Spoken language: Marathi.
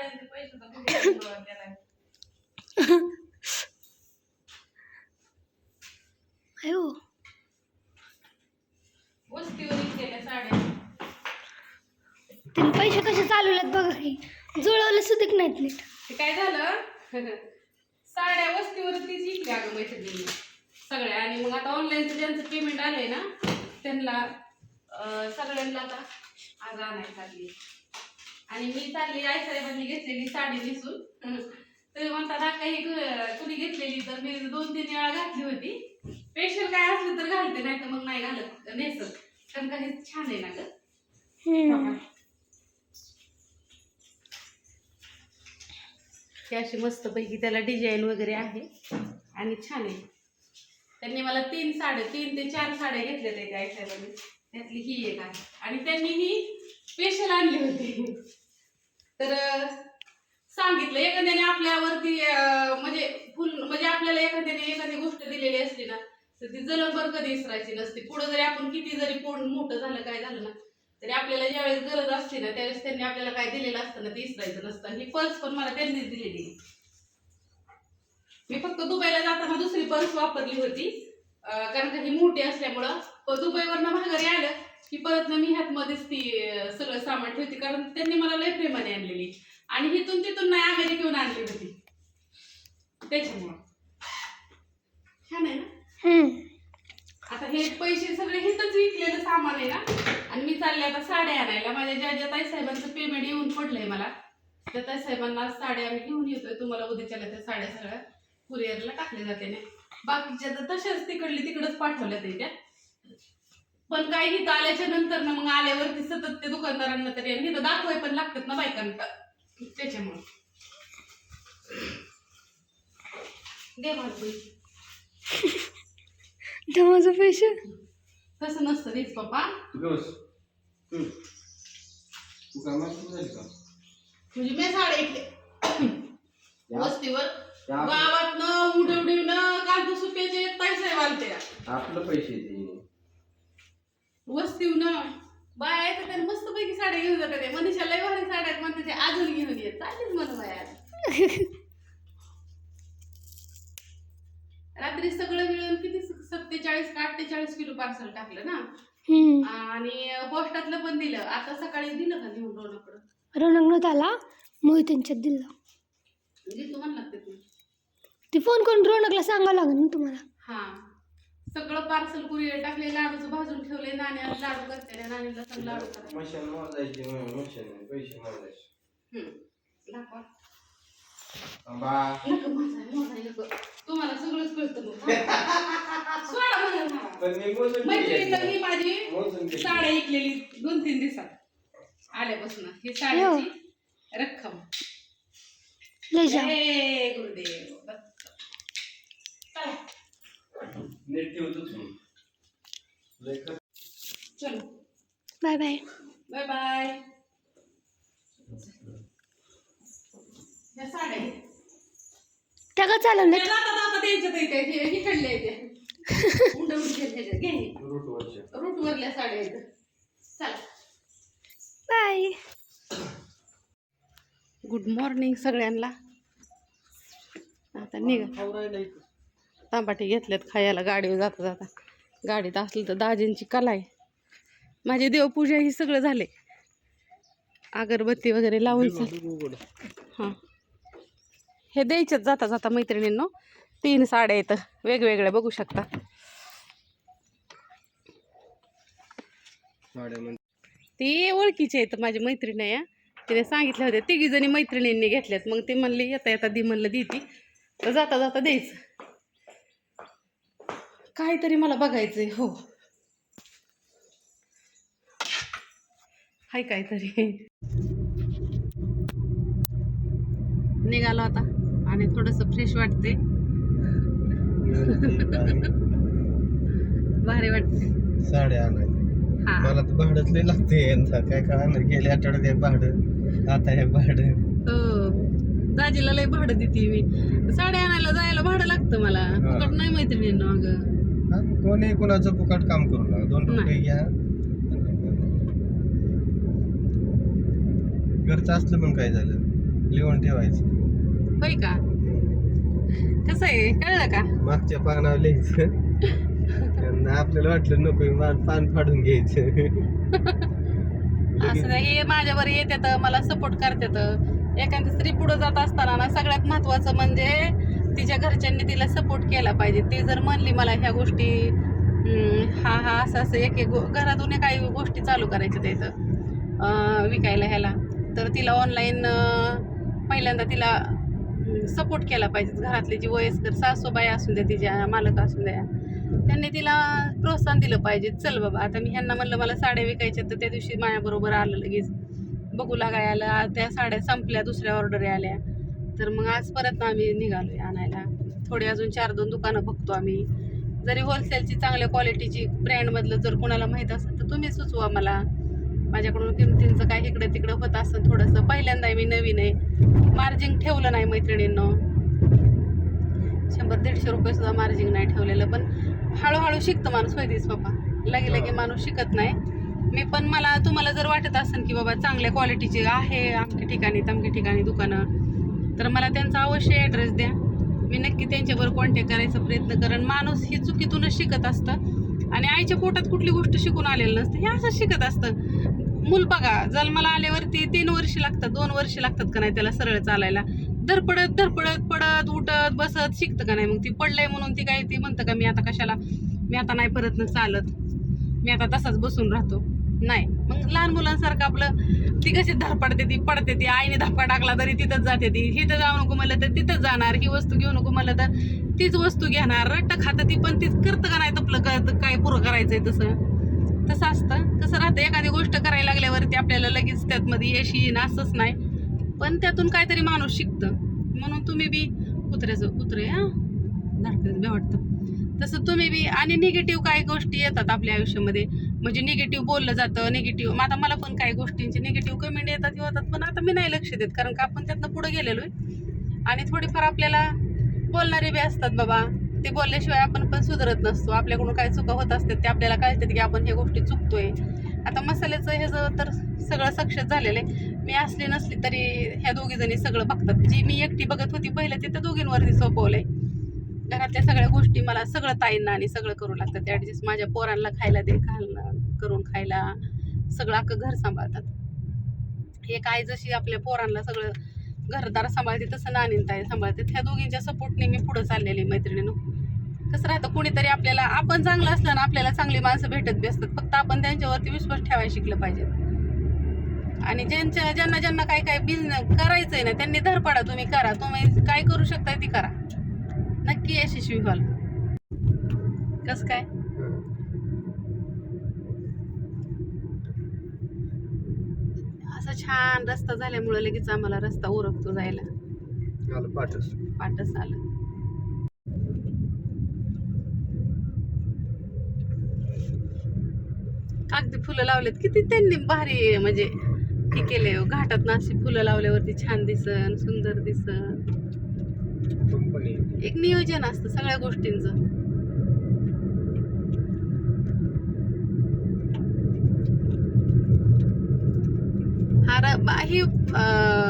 साड्यांचे वस्तीवर साड्या तिने पैसे कसे चालवलेत बघा की जुळवले सुद्धा नाहीत नीट. ते काय झालं? साड्या वस्तीवरतीच इकल्या अगं मैत्रिणी सगळ्या. आणि मग आता ऑनलाईनचं ज्यांचं पेमेंट आलंय ना त्यांना सगळ्यांना आता आज आणायला चालली आणि मी चालली आई साहेबांनी घेतलेली साडी नेसून. तरी म्हणतात हा काही कुणी घेतलेली तर मी दोन तीन वेळा घातली होती. स्पेशल काय असलं तर घालते नाही तर मग नाही घालत नेसत. कारण का हे छान आहे ना ग? अशी मस्तपैकी त्याला डिझाईन वगैरे आहे. आणि छान आहे. त्यांनी मला तीन साड्या तीन ते चार साड्या घेतल्या त्याच्या आयशाला त्यातली ही एक आहे. आणि त्यांनी ही स्पेशल आणली होती. तर सांगितलं एखाद्याने आपल्यावरती म्हणजे फुल म्हणजे आपल्याला एखाद्याने एखादी गोष्ट दिलेली असली ना तर ती जलंबर कधी विसरायची नसते. पुढे जरी आपण किती जरी पोट मोठं झालं काय झालं ना तरी आपल्याला ज्यावेळेस गरज असते ना त्यावेळेस त्यांनी आपल्याला काय दिलेलं असतं ना ते विसरायचं नसतं. ही पर्स पण मला त्यांनीच दिलेली मी फक्त दुबईला जाताना दुसरी पर्स वापरली होती कारण का ही मोठी असल्यामुळं पण दुबईवरनं माघारी आलं की परत ना मी ह्यातमध्येच ती अं, सगळं सामान ठेवते. कारण त्यांनी मला लय प्रेमाने आणलेली. आणि इथून तिथून नाही अमेरिकेहून आणली होती. त्याच्यामुळं. छान आहे ना. आता हे पैसे सगळे हिथंच विकलेलं सामान आहे ना? आणि मी चालले आता साड्या आणायला. माझ्या ज्या ज्या ताई साहेबांचं पेमेंट येऊन पडलंय मला त्या ताई साहेबांना साड्या आम्ही घेऊन येतोय. तुम्हाला उद्याच्याला त्या साड्या सगळ्या कुरिअरला टाकल्या जाते ना. बाकीच्या तर तशाच तिकडली तिकडच पाठवल्या त्या पण काही हिथं आल्याच्यानंतर ना मग आल्यावरती सतत ते दुकानदारांना तरी आणि हिथं दाखवाय पण लागतात ना बायकांना. त्याच्यामुळे. दे ते माझं पैसे. तसं नसतं तेच पप्पा. तू तू म्हणजे मी साडे ऐकले वस्तीवर. गावात न उडवडीव न काल सुट्याचे पैसे वालते आपलं पैसे ते वस्तीव न. बाया येतात त्याने मस्त पैकी साड्या घेऊन जातात. त्या. मनीषा लय भारी साड्या आहेत. म्हणते ते अजून घेऊन येत चालेल म्हणून बाया. रात्री सगळं मिळून किती सत्तेचाळीस का अठ्ठेचाळीस किलो पार्सल टाकलं ना? हम्म. आणि पोस्टातलं पण दिलं. आता सकाळी दिलं का घेऊन रोडकडं रौनक आला? मोहितींच्यात दिलं. म्हणजे तुम्हाला लागते तुम्ही ती? फोन करून रौनकला सांगावं लागेल ना तुम्हाला. हा. सगळं पार्सल कुरिअर टाकले लाडूचं भाजून ठेवले नाण्या लाडू करते पण लाडू करा मशीन मोजायची मशीन पैसे मोजायचे हम्म. दाखवा. बा नको मोजाय, मोजाय नको. तुम्हाला सगळंच कळतं मग सोडा मला मला. पण मी मोजून मैत्रिणीला घेतली. ही माझी घेतली. साड्या ऐकलेली दोन तीन दिवसात आल्यापासून ही साड्याची रक्कम लय जय गुरुदेव दत्त. चला नीट ठेवतो तू लय खर्च चलो. Bye bye. Bye bye. त्या का चालवलं त्या जाता जाता त्यांच्यात येते हे इकडल्या येते उंडवून घेतल्या घे रूट वरच्या. रूट वरल्या साड्या चला. बाय. गुड मॉर्निंग सगळ्यांना. आता निघा. तांबाटे घेतल्यात खायला गाडीवर जाता जाता. गाडीत असलं तर दाजींची कला आहे. माझी देवपूजा ही सगळं झाले अगरबत्ती वगैरे लावून हां. हे द्यायच्याच जाता जाता मैत्रिणींनो तीन साड्या आहेत. वेगवेगळ्या बघू शकता. ती ओळखीची आहेत माझी मैत्रीण आहे. तिने सांगितलं होते तिघी जणी मैत्रिणींनी घेतल्यात. मग ती म्हणली येता येता दी म्हणलं दी ती तर जाता जाता द्यायचं. काहीतरी मला बघायचंय हो. हाय काहीतरी. निघालो आता आणि थोडंसं फ्रेश वाटते भारी वाटते साड्या आणाय हा. मला तर भाडंच लय लागते यंदा काय कळणार गेल्या आठवड्यात एक भाडं आता हे भाडं. हो. दाजीला लय भाडं देते मी. साड्या आणायला जायला भाडं लागतं मला. हा. फुकट नाही मैत्रिणींना अगं हा, कोणी कोणाचं फुकट काम करू नका. दोन रुपये. घ्या. घरचं असलं पण काय झालं? लिहून ठेवायचं. होय का? कसं आहे? कळलं का? मागच्या पानावर लिहायचं. आणि आपल्याला वाटलं नको मा- पान फाडून घ्यायचं. असं नाही, हे माझ्यावर येतात मला सपोर्ट करतात एखादी स्त्री पुढे जात असताना ना सगळ्यात महत्वाचं म्हणजे तिच्या घरच्यांनी तिला सपोर्ट केला पाहिजे. ती जर म्हणली मला ह्या गोष्टी हा हा असं असं एक एक गो- घरातून काही गोष्टी चालू करायच्या त्याचं विकायला ह्याला. तर तिला ऑनलाईन पहिल्यांदा तिला सपोर्ट केला पाहिजे. घरातली जी वयस्कर सासूबाई असू द्या तिच्या मालक असू द्या त्यांनी तिला प्रोत्साहन दिलं पाहिजे. चल बाबा आता मी ह्यांना म्हणलं मला साड्या विकायच्या तर त्या दिवशी माझ्याबरोबर आलं लगेच. बघू लागाय आलं त्या साड्या संपल्या दुसऱ्या ऑर्डर आल्या. तर मग आज परत ना आम्ही निघालोय आणायला. थोडी अजून चार दोन दुकानं बघतो आम्ही. जरी होलसेलची चांगल्या क्वालिटीची ब्रँडमधलं जर कोणाला माहीत असेल तर तुम्ही सुचवा मला. माझ्याकडून किमतींचं काय इकडं तिकडं होत असं थोडंसं. पहिल्यांदा मी नवीन आहे. मार्जिन ठेवलं नाही मैत्रिणींनो. शंभर दीडशे रुपये सुद्धा मार्जिन नाही ठेवलेलं. पण हळूहळू शिकतं माणूस होय दिस बाबा. लगे लगे माणूस शिकत नाही. मी पण मला तुम्हाला जर वाटत असेल की बाबा चांगल्या क्वालिटीचे आहे अमक्या ठिकाणी तमक्या ठिकाणी दुकानं तर मला त्यांचा अवश्य ॲड्रेस द्या. मी नक्की त्यांच्यावर कॉन्टॅक्ट करायचा प्रयत्न करेन. माणूस ही चुकीतूनच शिकत असतं. आणि आईच्या पोटात कुठली गोष्ट शिकून आलेलं नसतं. हे असं शिकत असतं. मूल बघा जन्माला आल्यावरती तीन वर्ष लागतात. दोन वर्ष लागतात का नाही त्याला सरळ चालायला? धरपडत धरपडत पडत उठत बसत शिकतं का नाही? मग ती पडलंय म्हणून ती काय ती म्हणतं का मी आता कशाला? मी आता नाही परत न चालत. मी आता तसाच बसून राहतो. नाही. मग लहान मुलांसारखं आपलं ती कशी धडपडते ती पडते ती आईने धक्का टाकला तरी तिथंच जाते ती. तिथं जाऊ नको म्हणलं तर तिथंच जाणार ही वस्तू घेऊ नको म्हणलं तर तीच वस्तू घेणार. रट्ट खातं ती पण तीच करतं का नाही तपलं कळतं काय पुरं करायचंय तसं? तसं असतं. कसं राहतं. एखादी गोष्ट करायला लागल्यावरती आपल्याला लगेच त्यातमध्ये यश येईन असंच नाही. पण त्यातून काहीतरी माणूस शिकतं. म्हणून तुम्ही बी कुत्र्याचं कुत्रे हा? धाडकं वाटतं तसं तुम्ही बी आणि निगेटिव्ह काही गोष्टी येतात आपल्या आयुष्यामध्ये. म्हणजे निगेटिव्ह बोललं जातं निगेटिव्ह आता मला पण काही गोष्टींचे निगेटिव्ह कमेंट येतात हे होतात पण आता मी नाही लक्ष देत कारण का आपण त्यातनं पुढे गेलेलो आहे. आणि थोडीफार आपल्याला बोलणारे बी असतात बाबा. ते बोलल्याशिवाय आपण पण सुधरत नसतो. आपल्याकडून काय चुका होत असतात ते आपल्याला कळतात की आपण हे गोष्टी चुकतोय. आता मसाल्याचं हे जर तर सगळं सक्सेस झालेलं आहे. मी असली नसली तरी ह्या दोघीजणी सगळं बघतात. जी मी एकटी बघत होती पहिलं ते त्या दोघींवरती आहे घरातल्या सगळ्या गोष्टी मला सगळं ताईंना आणि सगळं करू लागतं ते ॲडजस्ट माझ्या पोरांना खायला दे घालणं करून खायला सगळं अख्खं घर सांभाळतात. एक आई जशी आपल्या पोरांना सगळं घरदार सांभाळते तसं नानीन सांभाळते. त्या दोघींच्या सपोर्टने मी पुढं चाललेली मैत्रिणीनं. कसं राहतं कुणीतरी आपल्याला आपण चांगलं असलं ना आपल्याला चांगली माणसं भेटत बी असतात. फक्त आपण त्यांच्यावरती विश्वास ठेवायला शिकलं पाहिजे. आणि ज्यांच्या ज्यांना ज्यांना काय काय बिझनेस करायचंय ना त्यांनी धरपडा तुम्ही करा. तुम्ही काय करू शकताय ती करा. नक्की यशस्वी व्हाल. कस काय असा छान रस्ता झाल्यामुळे लगेच आम्हाला रस्ता उरकतो जायला. पाठच. पाटस आलं. कागदी फुलं लावलेत. किती त्यांनी भारी म्हणजे हे केले घाटात अशी फुलं लावल्यावरती छान दिसन सुंदर दिसन. एक नियोजन असतं सगळ्या गोष्टींचं. हा र- बा- ही अं,